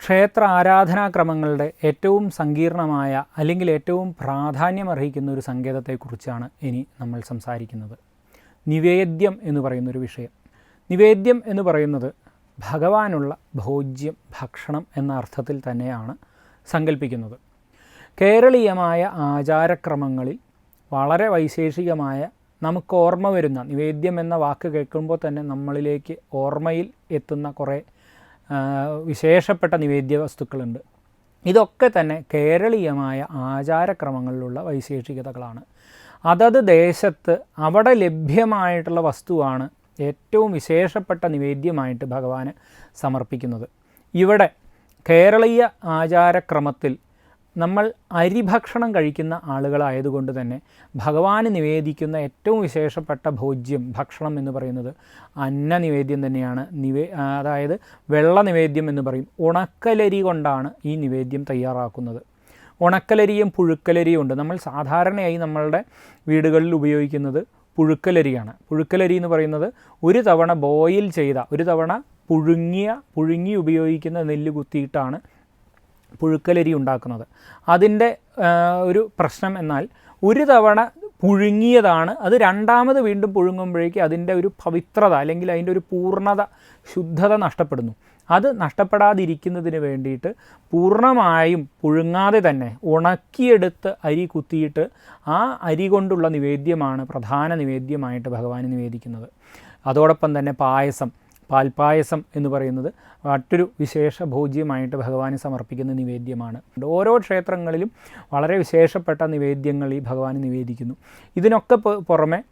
ക്ഷേത്ര ആരാധനാക്രമങ്ങളുടെ ഏറ്റവും സങ്കീർണമായ അല്ലെങ്കിൽ ഏറ്റവും പ്രാധാന്യമർഹിക്കുന്ന ഒരു സങ്കേതത്തെക്കുറിച്ചാണ് ഇനി നമ്മൾ സംസാരിക്കുന്നത്. നിവേദ്യം എന്ന് പറയുന്നൊരു വിഷയം. നിവേദ്യം എന്ന് പറയുന്നത് ഭഗവാനുള്ള ഭോജ്യം ഭക്ഷണം എന്ന അർത്ഥത്തിൽ തന്നെയാണ് സങ്കല്പിക്കുന്നത് കേരളീയമായ ആചാരക്രമങ്ങളിൽ വളരെ വൈശേഷികമായ നമുക്ക് ഓർമ്മ വരുന്ന നിവേദ്യം എന്ന വാക്ക് കേൾക്കുമ്പോൾ തന്നെ നമ്മളിലേക്ക് ഓർമ്മയിൽ എത്തുന്ന കുറേ വിശേഷപ്പെട്ട നിവേദ്യ വസ്തുക്കളുണ്ട്. ഇതൊക്കെ തന്നെ കേരളീയമായ ആചാരക്രമങ്ങളിലുള്ള വൈശേഷികതകളാണ്. അതത് ദേശത്ത് അവിടെ ലഭ്യമായിട്ടുള്ള വസ്തുവാണ് ഏറ്റവും വിശേഷപ്പെട്ട നിവേദ്യമായിട്ട് ഭഗവാന് സമർപ്പിക്കുന്നത്. ഇവിടെ കേരളീയ ആചാരക്രമത്തിൽ നമ്മൾ അരിഭക്ഷണം കഴിക്കുന്ന ആളുകളായതുകൊണ്ട് തന്നെ ഭഗവാന് നിവേദിക്കുന്ന ഏറ്റവും വിശേഷപ്പെട്ട ഭോജ്യം ഭക്ഷണം എന്ന് പറയുന്നത് അന്ന നിവേദ്യം തന്നെയാണ്. നിവേ അതായത് വെള്ള നിവേദ്യം എന്ന് പറയും. ഉണക്കലരി കൊണ്ടാണ് ഈ നിവേദ്യം തയ്യാറാക്കുന്നത്. ഉണക്കലരിയും പുഴുക്കലരിയും ഉണ്ട്. നമ്മൾ സാധാരണയായി നമ്മളുടെ വീടുകളിൽ ഉപയോഗിക്കുന്നത് പുഴുക്കലരിയാണ്. പുഴുക്കലരി എന്ന് പറയുന്നത് ഒരു തവണ ബോയിൽ ചെയ്ത ഒരു തവണ പുഴുങ്ങിയ പുഴുങ്ങി ഉപയോഗിക്കുന്ന നെല്ല് കുത്തിയിട്ടാണ് പുഴുക്കലരി ഉണ്ടാക്കുന്നത്. അതിന്റെ ഒരു പ്രശ്നം എന്നാൽ ഒരു തവണ പുഴുങ്ങിയതാണ് അത് രണ്ടാമത് വീണ്ടും പുഴുങ്ങുമ്പോഴേക്ക് അതിന്റെ ഒരു പവിത്രത അല്ലെങ്കിൽ അതിന്റെ ഒരു പൂർണത ശുദ്ധത നഷ്ടപ്പെടുന്നു. അത് നഷ്ടപ്പെടാതിരിക്കുന്നതിന് വേണ്ടിയിട്ട് പൂർണമായും പുഴുങ്ങാതെ തന്നെ ഉണക്കിയെടുത്ത് അരി കുത്തിയിട്ട് ആ അരി കൊണ്ടുള്ള നിവേദ്യമാണ് പ്രധാന നിവേദ്യമായിട്ട് ഭഗവാന് നിവേദിക്കുന്നത്. അതോടൊപ്പം തന്നെ പായസം. പാൽപ്പായസം എന്ന് പറയുന്നത് മറ്റൊരു വിശേഷ ഭോജ്യമായിട്ട് ഭഗവാന് സമർപ്പിക്കുന്ന നിവേദ്യമാണ്. ഓരോ ക്ഷേത്രങ്ങളിലും വളരെ വിശേഷപ്പെട്ട നിവേദ്യങ്ങൾ ഈ ഭഗവാന് നിവേദിക്കുന്നു. ഇതിനൊക്കെ പുറമെ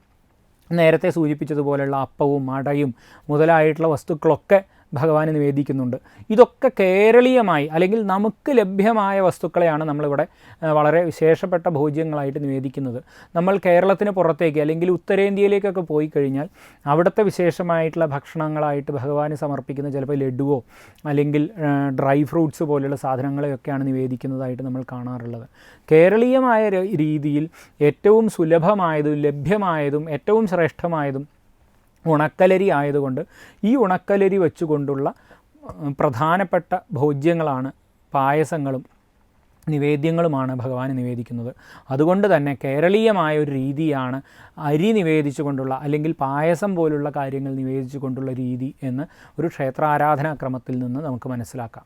നേരത്തെ സൂചിപ്പിച്ചതുപോലെയുള്ള അപ്പവും അടയും മുതലായിട്ടുള്ള വസ്തുക്കളൊക്കെ ഭഗവാന് നിവേദിക്കുന്നുണ്ട്. ഇതൊക്കെ കേരളീയമായി അല്ലെങ്കിൽ നമുക്ക് ലഭ്യമായ വസ്തുക്കളെയാണ് നമ്മളിവിടെ വളരെ വിശേഷപ്പെട്ട ഭോജ്യങ്ങളായിട്ട് നിവേദിക്കുന്നത്. നമ്മൾ കേരളത്തിന് പുറത്തേക്ക് അല്ലെങ്കിൽ ഉത്തരേന്ത്യയിലേക്കൊക്കെ പോയി കഴിഞ്ഞാൽ അവിടുത്തെ വിശേഷമായിട്ടുള്ള ഭക്ഷണങ്ങളായിട്ട് ഭഗവാന് സമർപ്പിക്കുന്ന ചിലപ്പോൾ ലഡുവോ അല്ലെങ്കിൽ ഡ്രൈ ഫ്രൂട്ട്സ് പോലെയുള്ള സാധനങ്ങളെയൊക്കെയാണ് നിവേദിക്കുന്നതായിട്ട് നമ്മൾ കാണാറുള്ളത്. കേരളീയമായ രീതിയിൽ ഏറ്റവും സുലഭമായതും ലഭ്യമായതും ഏറ്റവും ശ്രേഷ്ഠമായതും ഉണക്കലരി ആയതുകൊണ്ട് ഈ ഉണക്കലരി വെച്ചുകൊണ്ടുള്ള പ്രധാനപ്പെട്ട ഭോജ്യങ്ങളാണ് പായസങ്ങളും നിവേദ്യങ്ങളുമാണ് ഭഗവാന് നിവേദിക്കുന്നത്. അതുകൊണ്ട് തന്നെ കേരളീയമായ ഒരു രീതിയാണ് അരി നിവേദിച്ചുകൊണ്ടുള്ള അല്ലെങ്കിൽ പായസം പോലുള്ള കാര്യങ്ങൾ നിവേദിച്ചുകൊണ്ടുള്ള രീതി എന്ന് ഒരു ക്ഷേത്രാരാധനാക്രമത്തിൽ നിന്ന് നമുക്ക് മനസ്സിലാക്കാം.